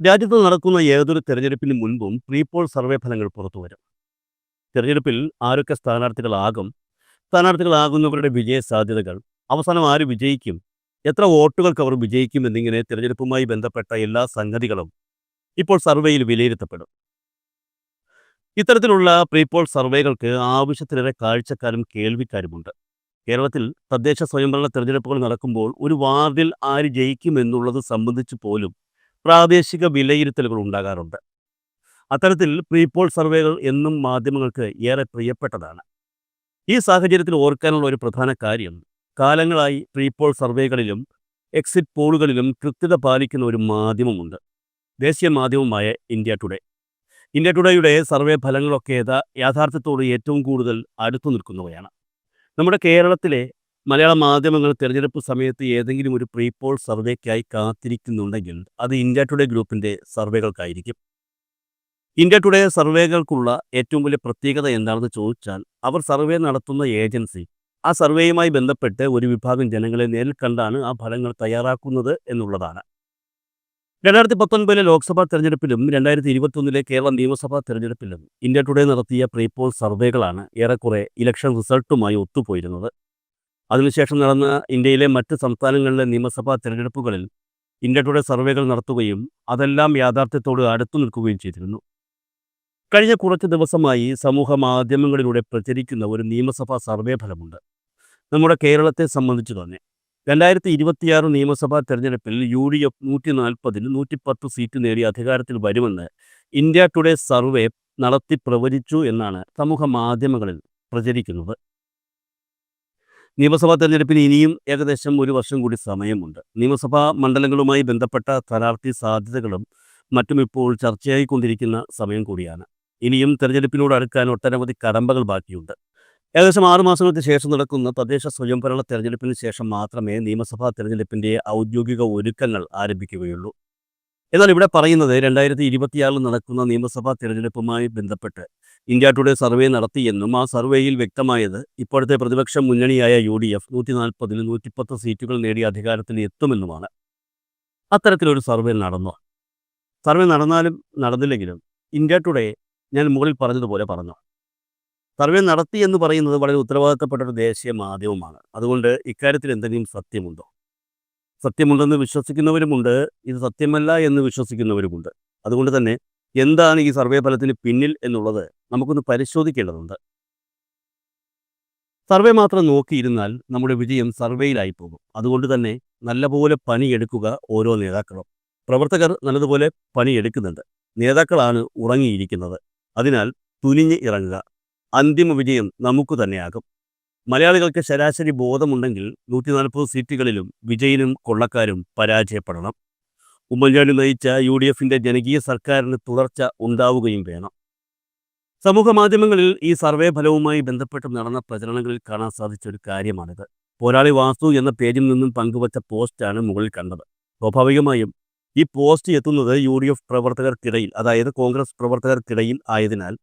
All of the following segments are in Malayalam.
രാജ്യത്ത് നടക്കുന്ന ഏതൊരു തെരഞ്ഞെടുപ്പിന് മുൻപും പ്രീപോൾ സർവേ ഫലങ്ങൾ പുറത്തുവരും തെരഞ്ഞെടുപ്പിൽ ആരൊക്കെ സ്ഥാനാർത്ഥികളാകും സ്ഥാനാർത്ഥികളാകുന്നവരുടെ വിജയ സാധ്യതകൾ അവസാനം ആര് വിജയിക്കും എത്ര വോട്ടുകൾക്ക് അവർ വിജയിക്കും എന്നിങ്ങനെ തെരഞ്ഞെടുപ്പുമായി ബന്ധപ്പെട്ട എല്ലാ സംഗതികളും ഇപ്പോൾ സർവേയിൽ വിലയിരുത്തപ്പെടും. ഇത്തരത്തിലുള്ള പ്രീപോൾ സർവേകൾക്ക് ആവശ്യത്തിലേറെ കാഴ്ചക്കാരും കേൾവിക്കാരുമുണ്ട്. കേരളത്തിൽ തദ്ദേശ സ്വയംഭരണ തെരഞ്ഞെടുപ്പുകൾ നടക്കുമ്പോൾ ഒരു വാർഡിൽ ആര് ജയിക്കും എന്നുള്ളത് സംബന്ധിച്ച് പോലും പ്രാദേശിക വിലയിരുത്തലുകൾ ഉണ്ടാകാറുണ്ട്. അത്തരത്തിൽ പ്രീപോൾ സർവേകൾ എന്നും മാധ്യമങ്ങൾക്ക് ഏറെ പ്രിയപ്പെട്ടതാണ്. ഈ സാഹചര്യത്തിൽ ഓർക്കാനുള്ള ഒരു പ്രധാന കാര്യം കാലങ്ങളായി പ്രീപോൾ സർവേകളിലും എക്സിറ്റ് പോളുകളിലും കൃത്യത പാലിക്കുന്ന ഒരു മാധ്യമമുണ്ട്. ദേശീയ മാധ്യമമായ ഇന്ത്യ ടുഡേ ഇന്ത്യ ടുഡേയുടെ സർവേ ഫലങ്ങളൊക്കെ യഥാർത്ഥത്തോട് ഏറ്റവും കൂടുതൽ അടുത്തു നിൽക്കുന്നവയാണ്. നമ്മുടെ കേരളത്തിലെ മലയാള മാധ്യമങ്ങൾ തിരഞ്ഞെടുപ്പ് സമയത്ത് ഏതെങ്കിലും ഒരു പ്രീപോൾ സർവേക്കായി കാത്തിരിക്കുന്നുണ്ടെങ്കിൽ അത് ഇന്ത്യ ടുഡേ ഗ്രൂപ്പിന്റെ സർവേകൾക്കായിരിക്കും ഇന്ത്യ ടുഡേ സർവേകൾക്കുള്ള ഏറ്റവും വലിയ പ്രത്യേകത എന്താണെന്ന് ചോദിച്ചാൽ അവർ സർവേ നടത്തുന്ന ഏജൻസി ആ സർവേയുമായി ബന്ധപ്പെട്ട് ഒരു വിഭാഗം ജനങ്ങളെ നേരിൽ കണ്ടാണ് ആ ഫലങ്ങൾ തയ്യാറാക്കുന്നത് എന്നുള്ളതാണ്. രണ്ടായിരത്തി പത്തൊൻപതിലെ ലോക്സഭാ തെരഞ്ഞെടുപ്പിലും രണ്ടായിരത്തി ഇരുപത്തൊന്നിലെ കേരള നിയമസഭാ തെരഞ്ഞെടുപ്പിലും ഇന്ത്യ ടുഡേ നടത്തിയ പ്രീപോൾ സർവേകളാണ് ഏറെക്കുറെ ഇലക്ഷൻ റിസൾട്ടുമായി ഒത്തുപോയിരുന്നത്. അതിനുശേഷം നടന്ന ഇന്ത്യയിലെ മറ്റ് സംസ്ഥാനങ്ങളിലെ നിയമസഭാ തിരഞ്ഞെടുപ്പുകളിൽ ഇന്ത്യ ടുഡേ സർവേകൾ നടത്തുകയും അതെല്ലാം യാഥാർത്ഥ്യത്തോട് അടുത്തു നിൽക്കുകയും ചെയ്തിരുന്നു. കഴിഞ്ഞ കുറച്ച് ദിവസമായി സമൂഹ മാധ്യമങ്ങളിലൂടെ പ്രചരിക്കുന്ന ഒരു നിയമസഭാ സർവേ ഫലമുണ്ട്. നമ്മുടെ കേരളത്തെ സംബന്ധിച്ച് തന്നെ. രണ്ടായിരത്തി ഇരുപത്തിയാറ് നിയമസഭാ തെരഞ്ഞെടുപ്പിൽ യു ഡി എഫ് നൂറ്റി നാൽപ്പതിന് നൂറ്റിപ്പത്ത് സീറ്റ് നേടി അധികാരത്തിൽ വരുമെന്ന് ഇന്ത്യ ടുഡേ സർവേ നടത്തി പ്രവചിച്ചു എന്നാണ് സമൂഹ മാധ്യമങ്ങളിൽ പ്രചരിക്കുന്നത്. നിയമസഭാ തെരഞ്ഞെടുപ്പിന് ഇനിയും ഏകദേശം ഒരു വർഷം കൂടി സമയമുണ്ട്. നിയമസഭാ മണ്ഡലങ്ങളുമായി ബന്ധപ്പെട്ട സ്ഥാനാർത്ഥി സാധ്യതകളും മറ്റും ഇപ്പോൾ ചർച്ചയായിക്കൊണ്ടിരിക്കുന്ന സമയം കൂടിയാണ്. ഇനിയും തെരഞ്ഞെടുപ്പിനോട് അടുക്കാൻ ഒട്ടനവധി കടമ്പകൾ ബാക്കിയുണ്ട്. ഏകദേശം ആറു മാസങ്ങൾക്ക് ശേഷം നടക്കുന്ന തദ്ദേശ സ്വയംഭരണ തെരഞ്ഞെടുപ്പിന് ശേഷം മാത്രമേ നിയമസഭാ തെരഞ്ഞെടുപ്പിന്റെ ഔദ്യോഗിക ഒരുക്കങ്ങൾ ആരംഭിക്കുകയുള്ളൂ. എന്നാൽ ഇവിടെ പറയുന്നത് രണ്ടായിരത്തി ഇരുപത്തിയാറിൽ നടക്കുന്ന നിയമസഭാ തിരഞ്ഞെടുപ്പുമായി ബന്ധപ്പെട്ട് ഇന്ത്യ ടുഡേ സർവേ നടത്തിയെന്നും ആ സർവേയിൽ വ്യക്തമായത് ഇപ്പോഴത്തെ പ്രതിപക്ഷ മുന്നണിയായ യു ഡി എഫ് നൂറ്റി നാൽപ്പതിൽ നൂറ്റിപ്പത്ത് സീറ്റുകൾ നേടി അധികാരത്തിൽ എത്തുമെന്നുമാണ്. അത്തരത്തിലൊരു സർവേ നടന്നു. സർവേ നടന്നാലും നടന്നില്ലെങ്കിലും ഇന്ത്യ ടുഡേ ഞാൻ മുകളിൽ പറഞ്ഞതുപോലെ പറഞ്ഞു. സർവേ നടത്തി എന്ന് പറയുന്നത് വളരെ ഉത്തരവാദിത്തപ്പെട്ട ഒരു ദേശീയ മാധ്യമമാണ്. അതുകൊണ്ട് ഇക്കാര്യത്തിൽ എന്തെങ്കിലും സത്യമുണ്ടോ? സത്യമുണ്ടെന്ന് വിശ്വസിക്കുന്നവരുമുണ്ട് ഇത് സത്യമല്ല എന്ന് വിശ്വസിക്കുന്നവരുമുണ്ട്. അതുകൊണ്ട് തന്നെ എന്താണ് ഈ സർവേ ഫലത്തിന് പിന്നിൽ എന്നുള്ളത് നമുക്കൊന്ന് പരിശോധിക്കേണ്ടതുണ്ട്. സർവേ മാത്രം നോക്കിയിരുന്നാൽ നമ്മുടെ വിജയം സർവേയിലായി പോകും. അതുകൊണ്ട് തന്നെ നല്ലപോലെ പണിയെടുക്കുക ഓരോ നേതാക്കളും. പ്രവർത്തകർ നല്ലതുപോലെ പണിയെടുക്കുന്നുണ്ട്. നേതാക്കളാണ് ഉറങ്ങിയിരിക്കുന്നത്. അതിനാൽ തുനിഞ്ഞ് ഇറങ്ങുക. അന്തിമ വിജയം നമുക്ക് തന്നെയാകും. മലയാളികൾക്ക് ശരാശരി ബോധമുണ്ടെങ്കിൽ നൂറ്റി നാൽപ്പത് സീറ്റുകളിലും വിജയനും കൊള്ളക്കാരും പരാജയപ്പെടണം. ഉമ്മൻചാണ്ടി നയിച്ച യു ഡി എഫിന്റെ ജനകീയ സർക്കാരിന് തുടർച്ച ഉണ്ടാവുകയും വേണം. സമൂഹ മാധ്യമങ്ങളിൽ ഈ സർവേ ഫലവുമായി ബന്ധപ്പെട്ട് നടന്ന പ്രചരണങ്ങളിൽ കാണാൻ സാധിച്ച ഒരു കാര്യമാണിത്. പോരാളി വാസ്തു എന്ന പേജിൽ നിന്നും പങ്കുവച്ച പോസ്റ്റാണ് മുകളിൽ കണ്ടത്. സ്വാഭാവികമായും ഈ പോസ്റ്റ് എത്തുന്നത് യു ഡി എഫ് പ്രവർത്തകർക്കിടയിൽ അതായത് കോൺഗ്രസ് പ്രവർത്തകർക്കിടയിൽ ആയതിനാൽ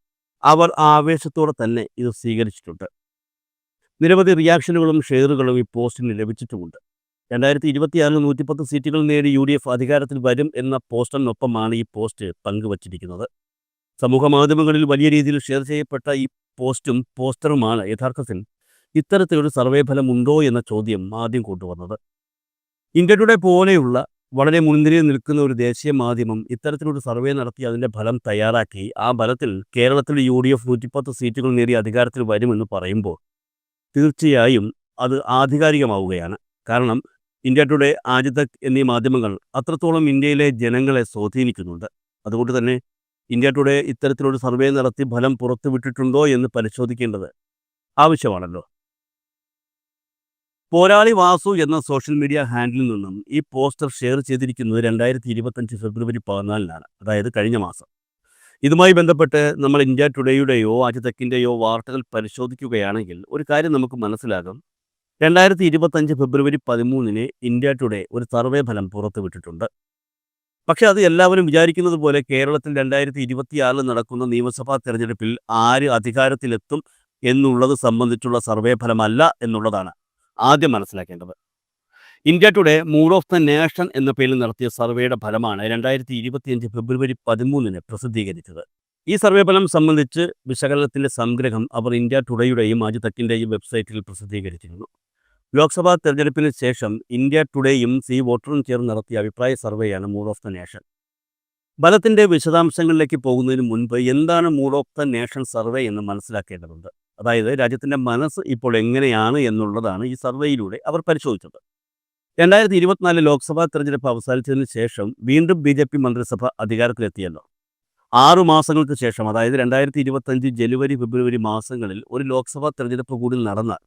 അവർ ആവേശത്തോടെ തന്നെ ഇത് സ്വീകരിച്ചിട്ടുണ്ട്. നിരവധി റിയാക്ഷനുകളും ഷെയറുകളും ഈ പോസ്റ്റിന് ലഭിച്ചിട്ടുമുണ്ട്. രണ്ടായിരത്തി ഇരുപത്തിയാറിൽ നൂറ്റിപ്പത്ത് സീറ്റുകൾ നേടി യു ഡി എഫ് അധികാരത്തിൽ വരും എന്ന പോസ്റ്ററിനൊപ്പമാണ് ഈ പോസ്റ്റ് പങ്കുവച്ചിരിക്കുന്നത്. സമൂഹ മാധ്യമങ്ങളിൽ വലിയ രീതിയിൽ ഷെയർ ചെയ്യപ്പെട്ട ഈ പോസ്റ്റും പോസ്റ്ററുമാണ് യഥാർത്ഥത്തിൽ ഇത്തരത്തിലൊരു സർവേ ഫലം ഉണ്ടോ എന്ന ചോദ്യം ആദ്യം കൊണ്ടുവന്നത്. ഇന്ത്യ ടുഡേ പോലെയുള്ള വളരെ മുൻനിരയിൽ നിൽക്കുന്ന ഒരു ദേശീയ മാധ്യമം ഇത്തരത്തിലൊരു സർവേ നടത്തി അതിന്റെ ഫലം തയ്യാറാക്കി. ആ ഫലത്തിൽ കേരളത്തിൽ യു ഡി എഫ് നൂറ്റിപ്പത്ത് സീറ്റുകൾ നേടി അധികാരത്തിൽ വരുമെന്ന് പറയുമ്പോൾ തീർച്ചയായും അത് ആധികാരികമാവുകയാണ്. കാരണം ഇന്ത്യ ടുഡേ ആജിതക് എന്നീ മാധ്യമങ്ങൾ അത്രത്തോളം ഇന്ത്യയിലെ ജനങ്ങളെ സ്വാധീനിക്കുന്നുണ്ട്. അതുകൊണ്ട് തന്നെ ഇന്ത്യ ടുഡേ ഇത്തരത്തിലൊരു സർവേ നടത്തി ഫലം പുറത്തുവിട്ടിട്ടുണ്ടോ എന്ന് പരിശോധിക്കേണ്ടത് ആവശ്യമാണല്ലോ. പോരാളി വാസു എന്ന സോഷ്യൽ മീഡിയ ഹാൻഡിലിൽ നിന്നും ഈ പോസ്റ്റർ ഷെയർ ചെയ്തിരിക്കുന്നത് രണ്ടായിരത്തി ഇരുപത്തഞ്ച് ഫെബ്രുവരി പതിനാലിനാണ്. അതായത് കഴിഞ്ഞ മാസം. ഇതുമായി ബന്ധപ്പെട്ട് നമ്മൾ ഇന്ത്യ ടുഡേയുടെയോ അജിതക്കിന്റെയോ വാർത്തകൾ പരിശോധിക്കുകയാണെങ്കിൽ ഒരു കാര്യം നമുക്ക് മനസ്സിലാകും. രണ്ടായിരത്തി ഇരുപത്തഞ്ച് ഫെബ്രുവരി പതിമൂന്നിന് ഇന്ത്യ ടുഡേ ഒരു സർവേ ഫലം പുറത്തുവിട്ടിട്ടുണ്ട്. പക്ഷേ അത് എല്ലാവരും വിചാരിക്കുന്നത് പോലെ കേരളത്തിൽ രണ്ടായിരത്തി ഇരുപത്തിയാറിൽ നടക്കുന്ന നിയമസഭാ തെരഞ്ഞെടുപ്പിൽ ആര് അധികാരത്തിലെത്തും എന്നുള്ളത് സംബന്ധിച്ചുള്ള സർവേ ഫലമല്ല എന്നുള്ളതാണ് ആദ്യം മനസ്സിലാക്കേണ്ടത്. India today mood of the nation എന്ന പേരിൽ നടത്തിയ സർവേയുടെ ഫലമാണ് രണ്ടായിരത്തി ഇരുപത്തിയഞ്ച് ഫെബ്രുവരി പതിമൂന്നിന് പ്രസിദ്ധീകരിച്ചത്. ഈ സർവേ ഫലം സംബന്ധിച്ച് വിശകലനത്തിന്റെ സംഗ്രഹം അവർ ഇന്ത്യ ടുഡേയുടെയും അജിതക്കിന്റെയും വെബ്സൈറ്റിൽ പ്രസിദ്ധീകരിച്ചിരുന്നു. ലോക്സഭാ തെരഞ്ഞെടുപ്പിന് ശേഷം ഇന്ത്യ ടുഡേയും സി വോട്ടറും ചേർന്ന് നടത്തിയ അഭിപ്രായ സർവേയാണ് മൂഡ് ഓഫ് ദ നേഷൻ. ഫലത്തിന്റെ വിശദാംശങ്ങളിലേക്ക് പോകുന്നതിന് മുൻപ് എന്താണ് mood of the nation survey എന്ന് മനസ്സിലാക്കേണ്ടതുണ്ട്. അതായത് രാജ്യത്തിന്റെ മനസ്സ് ഇപ്പോൾ എങ്ങനെയാണ് എന്നുള്ളതാണ് ഈ സർവേയിലൂടെ അവർ പരിശോധിച്ചത്. രണ്ടായിരത്തി ഇരുപത്തിനാല് ലോക്സഭാ തെരഞ്ഞെടുപ്പ് അവസാനിച്ചതിന് ശേഷം വീണ്ടും ബി ജെ പി മന്ത്രിസഭ അധികാരത്തിലെത്തിയല്ലോ. ആറു മാസങ്ങൾക്ക് ശേഷം അതായത് രണ്ടായിരത്തി ഇരുപത്തഞ്ച് ജനുവരി ഫെബ്രുവരി മാസങ്ങളിൽ ഒരു ലോക്സഭാ തെരഞ്ഞെടുപ്പ് കൂടി നടന്നാൽ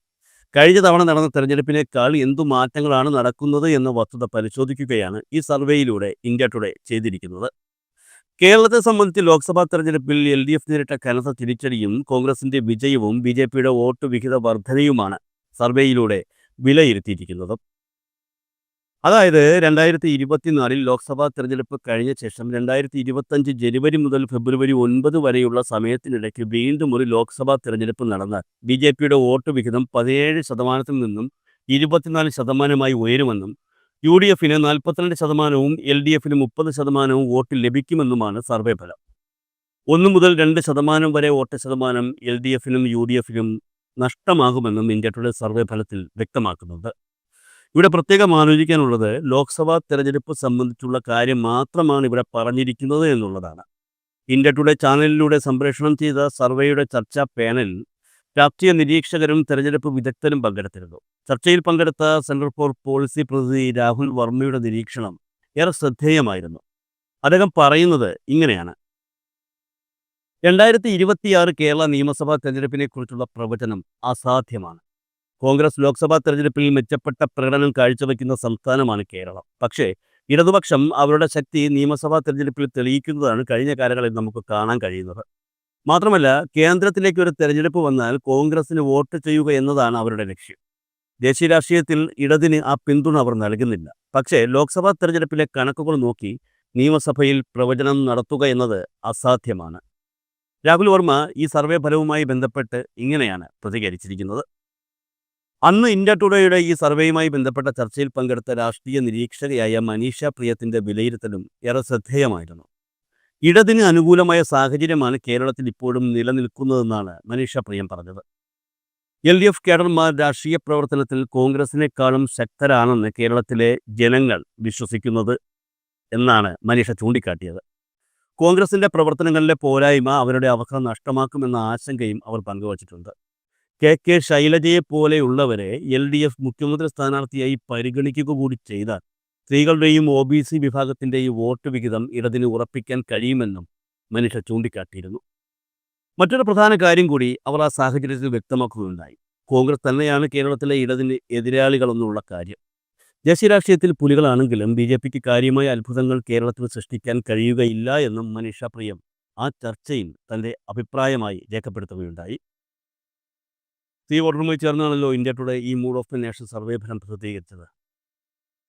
കഴിഞ്ഞ തവണ നടന്ന തെരഞ്ഞെടുപ്പിനേക്കാൾ എന്തു മാറ്റങ്ങളാണ് നടക്കുന്നത് എന്ന വസ്തുത പരിശോധിക്കുകയാണ് ഈ സർവേയിലൂടെ ഇന്ത്യ ടുഡേ ചെയ്തിരിക്കുന്നത്. കേരളത്തെ സംബന്ധിച്ച് ലോക്സഭാ തെരഞ്ഞെടുപ്പിൽ എൽ ഡി എഫ് നേരിട്ട കനത്ത തിരിച്ചടിയും കോൺഗ്രസിന്റെ വിജയവും ബി ജെ പിയുടെ വോട്ട് വിഹിത വർധനയുമാണ് സർവേയിലൂടെ വിലയിരുത്തിയിരിക്കുന്നത്. അതായത് രണ്ടായിരത്തി ഇരുപത്തിനാലിൽ ലോക്സഭാ തെരഞ്ഞെടുപ്പ് കഴിഞ്ഞ ശേഷം രണ്ടായിരത്തി ഇരുപത്തഞ്ച് ജനുവരി മുതൽ ഫെബ്രുവരി ഒൻപത് വരെയുള്ള സമയത്തിനിടയ്ക്ക് വീണ്ടും ഒരു ലോക്സഭാ തെരഞ്ഞെടുപ്പ് നടന്നാൽ ബി ജെ പിയുടെ വോട്ട് വിഹിതം പതിനേഴ് ശതമാനത്തിൽ നിന്നും ഇരുപത്തിനാല് ശതമാനമായി ഉയരുമെന്നും യു ഡി എഫിന് നാൽപ്പത്തിരണ്ട് ശതമാനവും എൽ ഡി എഫിന് മുപ്പത് ശതമാനവും വോട്ട് ലഭിക്കുമെന്നുമാണ് സർവേ ഫലം. ഒന്ന് മുതൽ രണ്ട് ശതമാനം വരെ വോട്ട് ശതമാനം എൽ ഡി എഫിനും യു ഡി എഫിനും നഷ്ടമാകുമെന്നും ഇന്ത്യ ടുഡേ സർവേ ഫലത്തിൽ വ്യക്തമാക്കുന്നുണ്ട്. ഇവിടെ പ്രത്യേകം ആലോചിക്കാനുള്ളത് ലോക്സഭാ തെരഞ്ഞെടുപ്പ് സംബന്ധിച്ചുള്ള കാര്യം മാത്രമാണ് ഇവിടെ പറഞ്ഞിരിക്കുന്നത് എന്നുള്ളതാണ്. ഇന്ത്യ ടുഡേ ചാനലിലൂടെ സംപ്രേഷണം ചെയ്ത സർവേയുടെ ചർച്ചാ പാനൽ രാഷ്ട്രീയ നിരീക്ഷകരും തെരഞ്ഞെടുപ്പ് വിദഗ്ധരും പങ്കെടുത്തിരുന്നു. ചർച്ചയിൽ പങ്കെടുത്ത സെൻട്രൽ ഫോർ പോളിസി പ്രതിനിധി രാഹുൽ വർമ്മയുടെ നിരീക്ഷണം ഏറെ ശ്രദ്ധേയമായിരുന്നു. അദ്ദേഹം പറയുന്നത് ഇങ്ങനെയാണ്. രണ്ടായിരത്തി ഇരുപത്തിയാറ് കേരള നിയമസഭാ തെരഞ്ഞെടുപ്പിനെ കുറിച്ചുള്ള പ്രവചനം അസാധ്യമാണ്. കോൺഗ്രസ് ലോക്സഭാ തെരഞ്ഞെടുപ്പിൽ മെച്ചപ്പെട്ട പ്രകടനം കാഴ്ചവെക്കുന്ന സംസ്ഥാനമാണ് കേരളം. പക്ഷേ ഇടതുപക്ഷം അവരുടെ ശക്തി നിയമസഭാ തെരഞ്ഞെടുപ്പിൽ തെളിയിക്കുന്നതാണ് കഴിഞ്ഞ കാലങ്ങളിൽ നമുക്ക് കാണാൻ കഴിയുന്നത്. മാത്രമല്ല കേന്ദ്രത്തിലേക്ക് ഒരു തെരഞ്ഞെടുപ്പ് വന്നാൽ കോൺഗ്രസിന് വോട്ട് ചെയ്യുക എന്നതാണ് അവരുടെ ലക്ഷ്യം. ദേശീയ രാഷ്ട്രീയത്തിൽ ഇടതിന് ആ പിന്തുണ അവർ നൽകുന്നില്ല. പക്ഷേ ലോക്സഭാ തെരഞ്ഞെടുപ്പിലെ കണക്കുകൾ നോക്കി നിയമസഭയിൽ പ്രവചനം നടത്തുക എന്നത് അസാധ്യമാണ്. രാഹുൽ വർമ്മ ഈ സർവേ ഫലവുമായി ബന്ധപ്പെട്ട് ഇങ്ങനെയാണ് പ്രതികരിച്ചിരിക്കുന്നത്. അന്ന് ഇന്ത്യ ടുഡേയുടെ ഈ സർവേയുമായി ബന്ധപ്പെട്ട ചർച്ചയിൽ പങ്കെടുത്ത രാഷ്ട്രീയ നിരീക്ഷകയായ മനീഷ പ്രിയത്തിന്റെ വിലയിരുത്തലും ഏറെ ശ്രദ്ധേയമായിരുന്നു. ഇടതിന് അനുകൂലമായ സാഹചര്യമാണ് കേരളത്തിൽ ഇപ്പോഴും നിലനിൽക്കുന്നതെന്നാണ് മനീഷ പ്രിയം പറഞ്ഞത്. എൽ ഡി എഫ് കേഡർമാർ രാഷ്ട്രീയ പ്രവർത്തനത്തിൽ കോൺഗ്രസിനേക്കാളും ശക്തരാണെന്ന് കേരളത്തിലെ ജനങ്ങൾ വിശ്വസിക്കുന്നത് എന്നാണ് മനീഷ ചൂണ്ടിക്കാട്ടിയത്. കോൺഗ്രസിന്റെ പ്രവർത്തനങ്ങളിലെ പോരായ്മ അവരുടെ അവസരം നഷ്ടമാക്കുമെന്ന ആശങ്കയും അവർ പങ്കുവച്ചിട്ടുണ്ട്. കെ. കെ. ശൈലജയെ പോലെയുള്ളവരെ എൽ. ഡി. എഫ് മുഖ്യമന്ത്രി സ്ഥാനാർത്ഥിയായി പരിഗണിക്കുക കൂടി ചെയ്താൽ സ്ത്രീകളുടെയും ഒ. ബി. സി. വിഭാഗത്തിന്റെയും വോട്ട് വിഹിതം ഇടതിന് ഉറപ്പിക്കാൻ കഴിയുമെന്നും മനുഷ്യ ചൂണ്ടിക്കാട്ടിയിരുന്നു. മറ്റൊരു പ്രധാന കാര്യം കൂടി അവർ ആ സാഹചര്യത്തിൽ വ്യക്തമാക്കുകയുണ്ടായി. കോൺഗ്രസ് തന്നെയാണ് കേരളത്തിലെ ഇടതിന് എതിരാളികളെന്നുള്ള കാര്യം. ദേശീയ രാഷ്ട്രീയത്തിൽ പുലികളാണെങ്കിലും ബി. ജെ. പിക്ക് കാര്യമായ അത്ഭുതങ്ങൾ കേരളത്തിൽ സൃഷ്ടിക്കാൻ കഴിയുകയില്ല എന്നും മനീഷ പ്രിയം ആ ചർച്ചയിൽ തന്റെ അഭിപ്രായമായി രേഖപ്പെടുത്തുകയുണ്ടായി. സി വോട്ടറുമായി ചേർന്നാണല്ലോ ഇന്ത്യ ടുഡേ ഈ mood of the nation survey ഫലം പ്രസിദ്ധീകരിച്ചത്.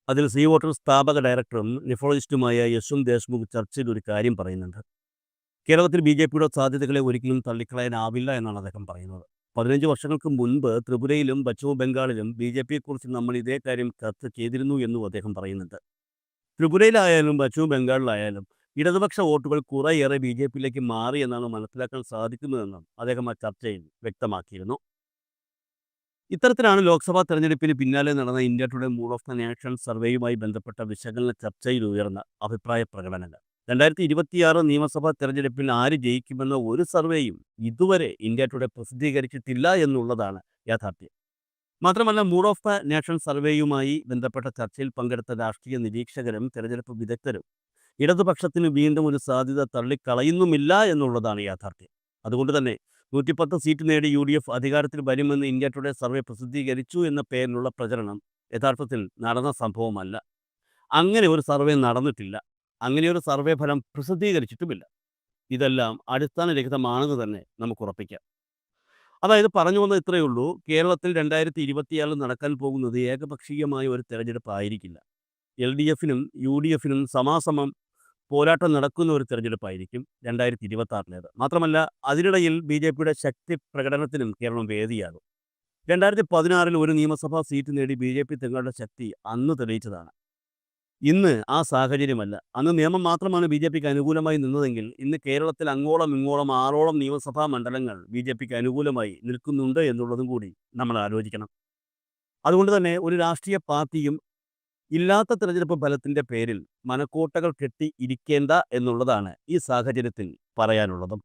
അതിൽ സി വോട്ടർ സ്ഥാപക ഡയറക്ടറും നെഫോളജിസ്റ്റുമായ യശ്വന്ത് ദേശ്മുഖ് ചർച്ചയിൽ ഒരു കാര്യം പറയുന്നുണ്ട്. കേരളത്തിൽ ബി ജെ പിയുടെ സാധ്യതകളെ ഒരിക്കലും തള്ളിക്കളയാനാവില്ല എന്നാണ് അദ്ദേഹം പറയുന്നത്. പതിനഞ്ച് വർഷങ്ങൾക്ക് മുൻപ് ത്രിപുരയിലും പശ്ചിമ ബംഗാളിലും ബി ജെ പിയെക്കുറിച്ച് നമ്മൾ ഇതേ കാര്യം ചർച്ച ചെയ്തിരുന്നു എന്നും അദ്ദേഹം പറയുന്നുണ്ട്. ത്രിപുരയിലായാലും പശ്ചിമ ബംഗാളിലായാലും ഇടതുപക്ഷ വോട്ടുകൾ കുറേയേറെ ബി ജെ പിയിലേക്ക് മാറി എന്നാണ് മനസ്സിലാക്കാൻ സാധിക്കുന്നതെന്നും അദ്ദേഹം ആ ചർച്ചയിൽ വ്യക്തമാക്കിയിരുന്നു. ഇത്തരത്തിലാണ് ലോക്സഭാ തെരഞ്ഞെടുപ്പിന് പിന്നാലെ നടന്ന India today mood of the nation സർവേയുമായി ബന്ധപ്പെട്ട വിശകലന ചർച്ചയിൽ ഉയർന്ന അഭിപ്രായ പ്രകടനങ്ങൾ. രണ്ടായിരത്തി ഇരുപത്തിയാറ് നിയമസഭാ തെരഞ്ഞെടുപ്പിൽ ആര് ജയിക്കുമെന്ന ഒരു സർവേയും ഇതുവരെ ഇന്ത്യ ടുഡേ പ്രസിദ്ധീകരിച്ചിട്ടില്ല എന്നുള്ളതാണ് യാഥാർത്ഥ്യം. മാത്രമല്ല മൂഡ് ഓഫ് ദ നേഷൻ സർവേയുമായി ബന്ധപ്പെട്ട ചർച്ചയിൽ പങ്കെടുത്ത രാഷ്ട്രീയ നിരീക്ഷകരും തെരഞ്ഞെടുപ്പ് വിദഗ്ധരും ഇടതുപക്ഷത്തിന് വീണ്ടും ഒരു സാധ്യത തള്ളിക്കളയുന്നുമില്ല എന്നുള്ളതാണ് യാഥാർത്ഥ്യം. അതുകൊണ്ട് തന്നെ നൂറ്റിപ്പത്ത് സീറ്റ് നേടി യു ഡി എഫ് അധികാരത്തിൽ വരുമെന്ന് ഇന്ത്യ ടുഡേ സർവേ പ്രസിദ്ധീകരിച്ചു എന്ന പേരിലുള്ള പ്രചരണം യഥാർത്ഥത്തിൽ നടന്ന സംഭവമല്ല. അങ്ങനെ ഒരു സർവേ നടന്നിട്ടില്ല. അങ്ങനെ ഒരു സർവേ ഫലം പ്രസിദ്ധീകരിച്ചിട്ടുമില്ല. ഇതെല്ലാം അടിസ്ഥാനരഹിതമാണെന്ന് തന്നെ നമുക്ക് ഉറപ്പിക്കാം. അതായത് പറഞ്ഞു വന്നത് ഇത്രയേ ഉള്ളൂ. കേരളത്തിൽ രണ്ടായിരത്തി ഇരുപത്തിയാറിൽ നടക്കാൻ പോകുന്നത് ഏകപക്ഷീയമായ ഒരു തെരഞ്ഞെടുപ്പ് ആയിരിക്കില്ല എൽ ഡി എഫിനും യു ഡി എഫിനും സമാസമം പോരാട്ടം നടക്കുന്ന ഒരു തെരഞ്ഞെടുപ്പായിരിക്കും രണ്ടായിരത്തി ഇരുപത്തി ആറിലേത് മാത്രമല്ല അതിനിടയിൽ ബി ജെ പിയുടെ ശക്തി പ്രകടനത്തിനും കേരളം വേദിയാകും. രണ്ടായിരത്തി പതിനാറിൽ ഒരു നിയമസഭാ സീറ്റ് നേടി ബി ജെ പി തങ്ങളുടെ ശക്തി അന്ന് തെളിയിച്ചതാണ്. ഇന്ന് ആ സാഹചര്യമല്ല. അന്ന് നിയമം മാത്രമാണ് ബി ജെ പിക്ക് അനുകൂലമായി നിന്നതെങ്കിൽ ഇന്ന് കേരളത്തിൽ അങ്ങോളം ഇങ്ങോളം ആറോളം നിയമസഭാ മണ്ഡലങ്ങൾ ബി ജെ പിക്ക് അനുകൂലമായി നിൽക്കുന്നുണ്ട് എന്നുള്ളതും കൂടി നമ്മൾ ആലോചിക്കണം. അതുകൊണ്ട് തന്നെ ഒരു രാഷ്ട്രീയ പാർട്ടിയും ഇല്ലാത്ത തിരഞ്ഞെടുപ്പ് ഫലത്തിന്റെ പേരിൽ മനക്കോട്ടകൾ കെട്ടി ഇരിക്കേണ്ട എന്നുള്ളതാണ് ഈ സാഹചര്യത്തിൽ പറയാനുള്ളതും.